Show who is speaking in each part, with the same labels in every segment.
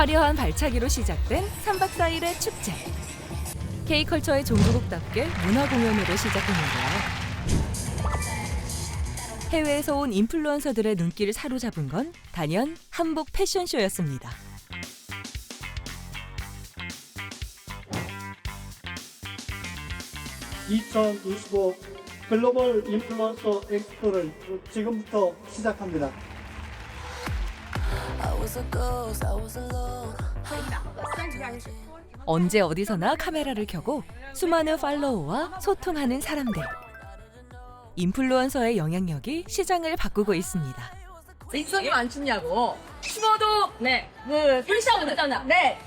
Speaker 1: 화려한 발차기로 시작된 3박 4일의 축제. K컬처의 종주국답게 문화 공연으로 시작했는데요. 해외에서 온 인플루언서들의 눈길을 사로잡은 건 단연 한복 패션쇼였습니다.
Speaker 2: (2025) 글로벌 인플루언서 엑스포를 지금부터 시작합니다.
Speaker 1: 언제 어디서나 카메라를 켜고 수많은 팔로워와 소통하는 사람들. 인플루언서의 영향력이 시장을 바꾸고 있습니다.
Speaker 3: 입성이 안 춥냐고. 추워도 네. 그 불타오르잖아. 네.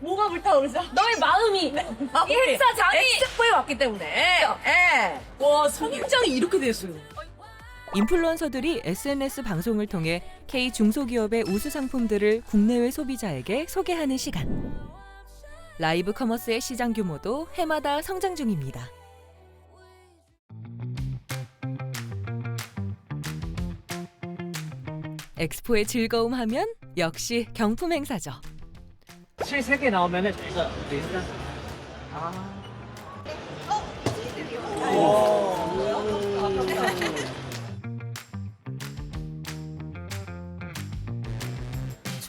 Speaker 3: 뭐가 불타오르죠? 너의 마음이 이 행사 장이 엑스포에 왔기 때문에. 예. 와 성장이 이렇게 됐어요.
Speaker 1: 인플루언서들이 SNS 방송을 통해 K 중소기업의 우수 상품들을 국내외 소비자에게 소개하는 시간. 라이브 커머스의 시장 규모도 해마다 성장 중입니다. 엑스포의 즐거움 하면 역시 경품 행사죠.
Speaker 4: 실 3개 나오면은 저희가 일단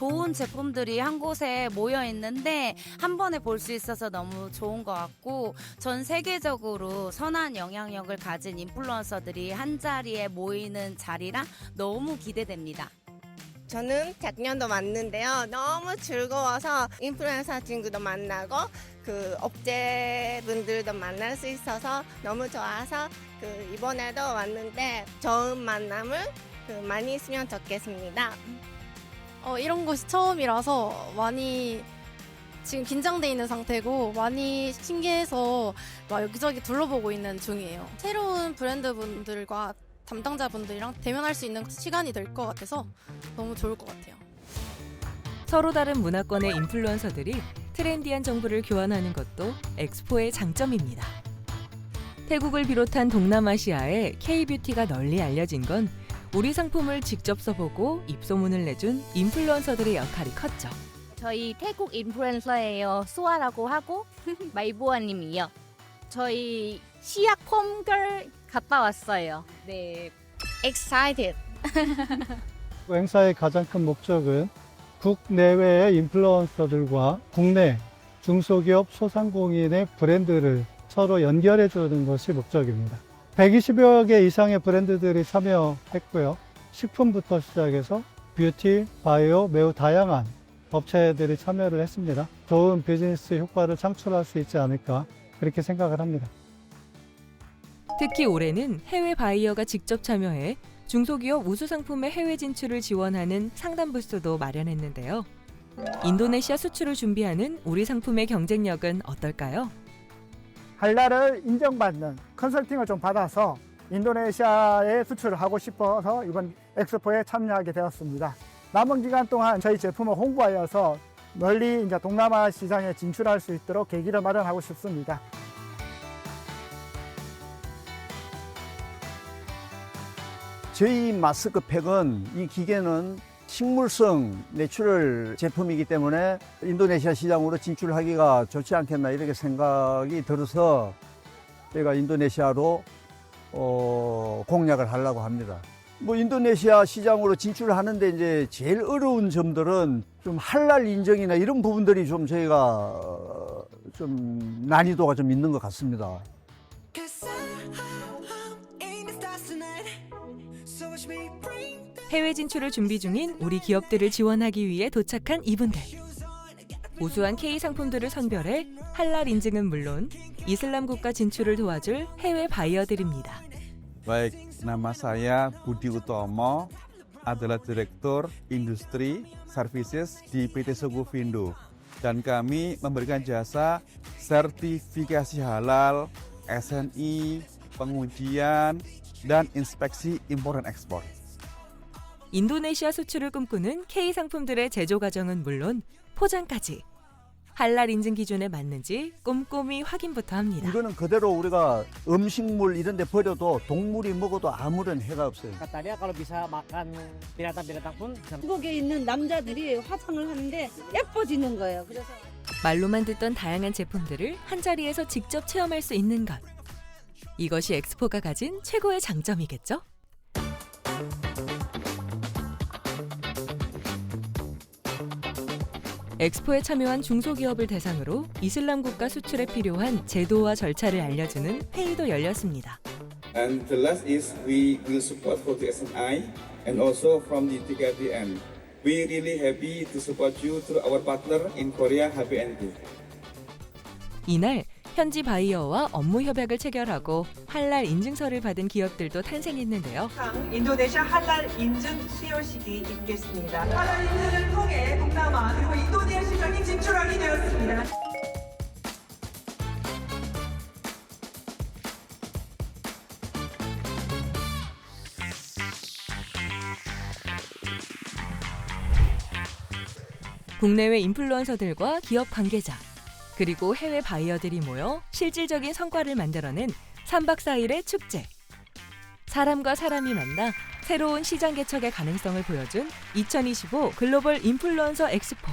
Speaker 5: 좋은 제품들이 한 곳에 모여 있는데 한 번에 볼 수 있어서 너무 좋은 것 같고 전 세계적으로 선한 영향력을 가진 인플루언서들이 한 자리에 모이는 자리라 너무 기대됩니다.
Speaker 6: 저는 작년도 왔는데요. 너무 즐거워서 인플루엔서 친구도 만나고 그 업체분들도 만날 수 있어서 너무 좋아서 그 이번에도 왔는데 좋은 만남을 그 많이 있으면 좋겠습니다.
Speaker 7: 어, 이런 곳이 처음이라서 많이 지금 긴장돼 있는 상태고 많이 신기해서 막 여기저기 둘러보고 있는 중이에요. 새로운 브랜드 분들과 담당자 분들이랑 대면할 수 있는 시간이 될 것 같아서 너무 좋을 것 같아요.
Speaker 1: 서로 다른 문화권의 인플루언서들이 트렌디한 정보를 교환하는 것도 엑스포의 장점입니다. 태국을 비롯한 동남아시아에 K-뷰티가 널리 알려진 건 우리 상품을 직접 써보고 입소문을 내준 인플루언서들의 역할이 컸죠.
Speaker 8: 저희 태국 인플루엔서예요. 수아라고 하고 마이보아님이요. 저희 시약 폼걸 갔다 왔어요. 네, excited.
Speaker 2: 행사의 가장 큰 목적은 국내외의 인플루언서들과 국내 중소기업 소상공인의 브랜드를 서로 연결해 주는 것이 목적입니다. 120여 개 이상의 브랜드들이 참여했고요. 식품부터 시작해서 뷰티, 바이오 매우 다양한 업체들이 참여를 했습니다. 좋은 비즈니스 효과를 창출할 수 있지 않을까 그렇게 생각을 합니다.
Speaker 1: 특히 올해는 해외 바이어가 직접 참여해 중소기업 우수 상품의 해외 진출을 지원하는 상담 부스도 마련했는데요. 인도네시아 수출을 준비하는 우리 상품의 경쟁력은 어떨까요?
Speaker 9: 한라를 인정받는 컨설팅을 좀 받아서 인도네시아에 수출을 하고 싶어서 이번 엑스포에 참여하게 되었습니다. 남은 기간 동안 저희 제품을 홍보하여서 널리 이제 동남아 시장에 진출할 수 있도록 계기를 마련하고 싶습니다.
Speaker 10: 저희 마스크팩은 이 기계는 식물성 내추럴 제품이기 때문에 인도네시아 시장으로 진출하기가 좋지 않겠나 이렇게 생각이 들어서 저희가 인도네시아로 어, 공략을 하려고 합니다. 뭐 인도네시아 시장으로 진출하는데 이제 제일 어려운 점들은 좀 할랄 인정이나 이런 부분들이 좀 저희가 어, 좀 난이도가 좀 있는 것 같습니다.
Speaker 11: Cause
Speaker 1: 해외 진출을 준비 중인 우리 기업들을 지원하기 위해 도착한 이분들. 우수한 K 상품들을 선별해 할랄 인증은 물론 이슬람 국가 진출을 도와줄 해외 바이어들입니다.
Speaker 12: Baik, nama saya Budi Utomo, adalah Direktur Industri Services di PT Sugu Vindo. Dan kami memberikan jasa sertifikasi halal, SNI, pengujian, dan inspeksi impor dan ekspor.
Speaker 1: 인도네시아 수출을 꿈꾸는 K 상품들의 제조 과정은 물론 포장까지. 한랄 인증 기준에 맞는지 꼼꼼히 확인부터 합니다.
Speaker 10: 이거는 그대로 우리가 음식물 이런 데 버려도 동물이 먹어도 아무런 해가 없어요.
Speaker 13: Katanya kalau bisa makan binatang-binatang pun bisa
Speaker 14: 한국에 있는 남자들이 화장을 하는데 예뻐지는 거예요. 그래서
Speaker 1: 말로만 듣던 다양한 제품들을 한 자리에서 직접 체험할 수 있는 것. 이것이 엑스포가 가진 최고의 장점이겠죠? 엑스포에 참여한 중소기업을 대상으로 이슬람 국가 수출에 필요한 제도와 절차를 알려주는 회의도 열렸습니다.
Speaker 12: And the last is we will support for the SNI and also from the TKDN. We really happy to support you through our partner in Korea, HBN Group.
Speaker 1: 이날 현지 바이어와 업무 협약을 체결하고 할랄 인증서를 받은 기업들도 탄생했는데요.
Speaker 15: 인도네시아 할랄 인증 수여식이 있겠습니다. 할랄 인증을 통해 동남아 그리고 인도네시아 시장이 진출하게 되었습니다.
Speaker 1: 국내외 인플루언서들과 기업 관계자, 그리고 해외 바이어들이 모여 실질적인 성과를 만들어낸 3박 4일의 축제. 사람과 사람이 만나 새로운 시장 개척의 가능성을 보여준 2025 글로벌 인플루언서 엑스포.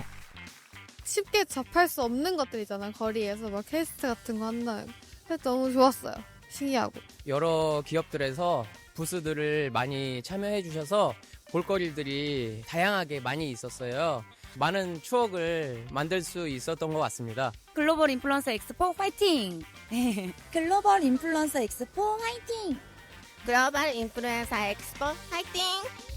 Speaker 16: 쉽게 접할 수 없는 것들이잖아 거리에서 막 퀘스트 같은 거 그래서 너무 좋았어요 신기하고
Speaker 17: 여러 기업들에서 부스들을 많이 참여해 주셔서 볼거리들이 다양하게 많이 있었어요. 많은 추억을 만들 수 있었던 것 같습니다.
Speaker 5: 글로벌 인플루언서 엑스포 화이팅!
Speaker 6: 글로벌 인플루언서 엑스포 화이팅! 글로벌 인플루언서 엑스포 화이팅!